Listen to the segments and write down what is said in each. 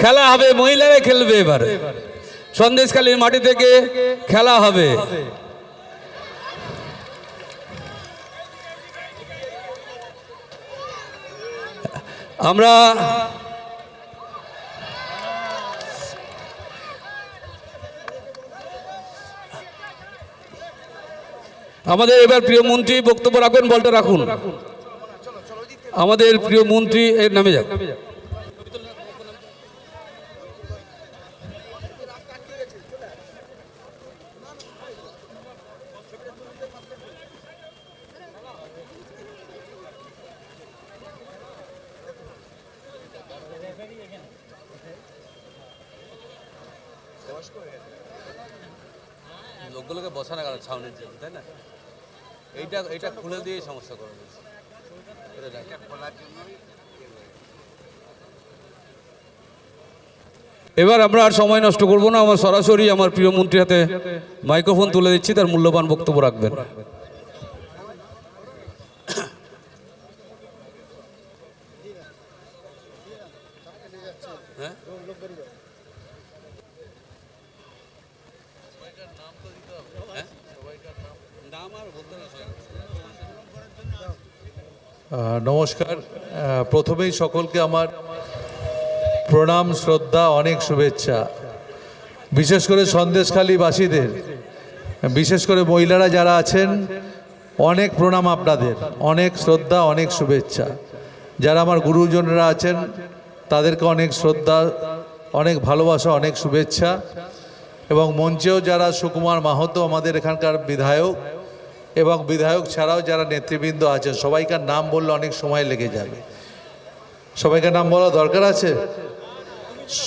খেলা হবে, মহিলারা খেলবে এবার। সন্দেশখালীর মাটি থেকে খেলা হবে। আমরা আমাদের এবার প্রিয় মন্ত্রী বক্তব্য রাখুন, বলটা রাখুন। আমাদের প্রিয় মন্ত্রী এর নামে যাক। লোকগুলোকে বসানো গেল ছাউনির জন্য, তাই না? এইটা এইটা খুলে দিয়ে সমস্যা করে দিয়েছে। এবার আমরা আর সময় নষ্ট করব না। আমার সরাসরি আমার প্রিয় মন্ত্রীর হাতে মাইক্রোফোন তুলে দিচ্ছি, তার মূল্যবান বক্তব্য রাখবেন। হ্যাঁ? নমস্কার। প্রথমেই সকলকে আমার প্রণাম, শ্রদ্ধা, অনেক শুভেচ্ছা। বিশেষ করে সন্দেশখালীবাসীদের বিশেষ করে মহিলারা যারা আছেন, অনেক প্রণাম আপনাদের। অনেক শ্রদ্ধা, অনেক শুভেচ্ছা। যারা আমার গুরুজনরা আছেন, তাদেরকে অনেক শ্রদ্ধা, অনেক ভালোবাসা, অনেক শুভেচ্ছা। এবং মঞ্চেও যারা সুকুমার মাহাতো আমাদের এখানকার বিধায়ক এবং বিধায়ক ছাড়াও যারা নেতৃবৃন্দ আছেন সবাইকার নাম বললে অনেক সময় লেগে যাবে। সবাইকার নাম বলা দরকার আছে?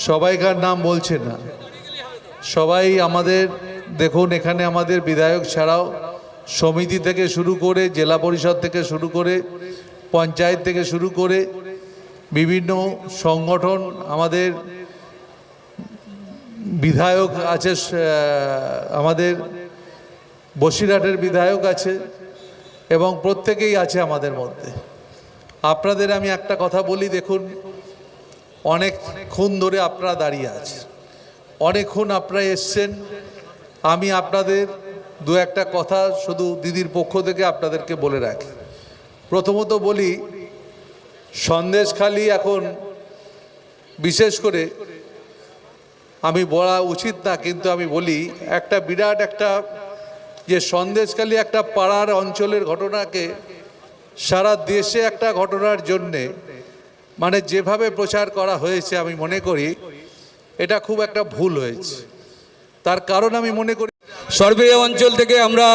সবাইকার নাম বলছে না। সবাই আমাদের, দেখুন এখানে আমাদের বিধায়ক ছাড়াও সমিতি থেকে শুরু করে, জেলা পরিষদ থেকে শুরু করে, পঞ্চায়েত থেকে শুরু করে, বিভিন্ন সংগঠন আমাদের বিধায়ক আছে আমাদের বসিরহাটের বিধায়ক আছে এবং প্রত্যেকেই আছে আমাদের মধ্যে। আপনাদের আমি একটা কথা বলি, দেখুন অনেকক্ষণ ধরে আপনারা দাঁড়িয়ে আছে অনেকক্ষণ আপনারা এসছেন। আমি আপনাদের দু একটা কথা শুধু দিদির পক্ষ থেকে আপনাদেরকে বলে রাখি। প্রথমত বলি, সন্দেশখালি এখন বিশেষ করে আমি বলা উচিত না, কিন্তু আমি বলি, একটা বিরাট একটা যে সন্দেশখালী একটা পাড়ার অঞ্চলের ঘটনাকে সারা দেশে একটা ঘটনার জন্যে মানে যেভাবে প্রচার করা হয়েছে আমি মনে করি, এটা খুব একটা ভুল হয়েছে। তার কারণ আমি মনে করি সর্বে অঞ্চল থেকে আমরা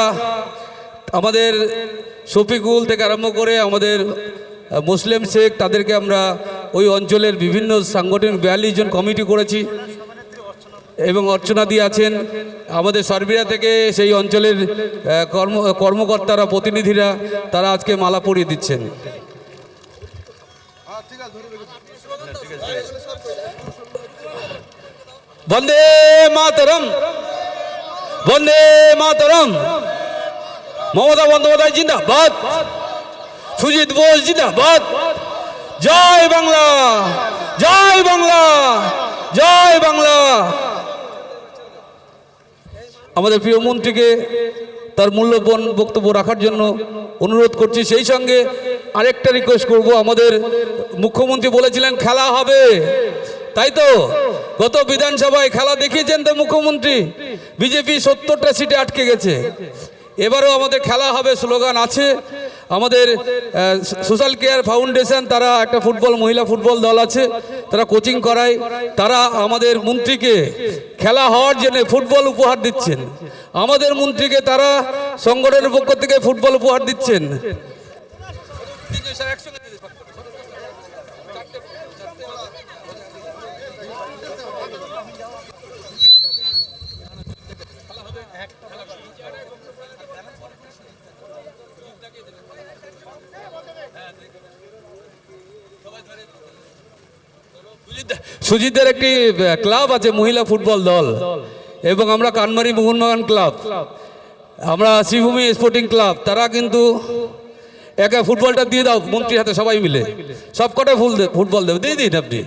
আমাদের শফিকুল থেকে আরম্ভ করে আমাদের মুসলিম শেখ, তাদেরকে আমরা ওই অঞ্চলের বিভিন্ন সাংগঠনিক বিয়াল্লিশ জন কমিটি করেছি। এবং অর্চনা দিয়ে আছেন আমাদের সর্বিয়া থেকে সেই অঞ্চলের কর্ম, কর্মকর্তারা, প্রতিনিধিরা, তারা আজকে মালা পরিয়ে দিচ্ছেন। বন্দে মাতরম বন্দে মাতরম। মমতা বন্দ্যোপাধ্যায় জিন্দাবাদ, সুজিত বোস জিন্দাবাদ। জয় বাংলা জয় বাংলা জয় বাংলা। আমাদের প্রিয় মন্ত্রীকে তার মূল্যবান বক্তব্য রাখার জন্য অনুরোধ করছি। সেই সঙ্গে আরেকটা রিকোয়েস্ট করব। আমাদের মুখ্যমন্ত্রী বলেছিলেন, খেলা হবে। তাই তো? গত বিধানসভায় খেলা দেখিয়েছেন তো মুখ্যমন্ত্রী। বিজেপি সত্তরটা সিটে আটকে গেছে। এবারও আমাদের খেলা হবে স্লোগান আছে। আমাদের সোশ্যাল কেয়ার ফাউন্ডেশন, তারা একটা ফুটবল, মহিলা ফুটবল দল আছে। তারা কোচিং করায়, তারা আমাদের মন্ত্রীকে খেলা হওয়ার জন্য ফুটবল উপহার দিচ্ছেন। আমাদের মন্ত্রীকে তারা সংগঠনের পক্ষ থেকে ফুটবল উপহার দিচ্ছেন। সুজিতের একটি ক্লাব আছে মহিলা ফুটবল দল। এবং আমরা কানমারি মোহনবাগান ক্লাব আমরা শ্রীভূমি স্পোর্টিং ক্লাব তারা কিন্তু একে ফুটবলটা দিয়ে দাও, মন্ত্রীর হাতে সবাই মিলে। সব কটাই ফুল ফুটবল দেবে। দিয়ে দিন আপনি।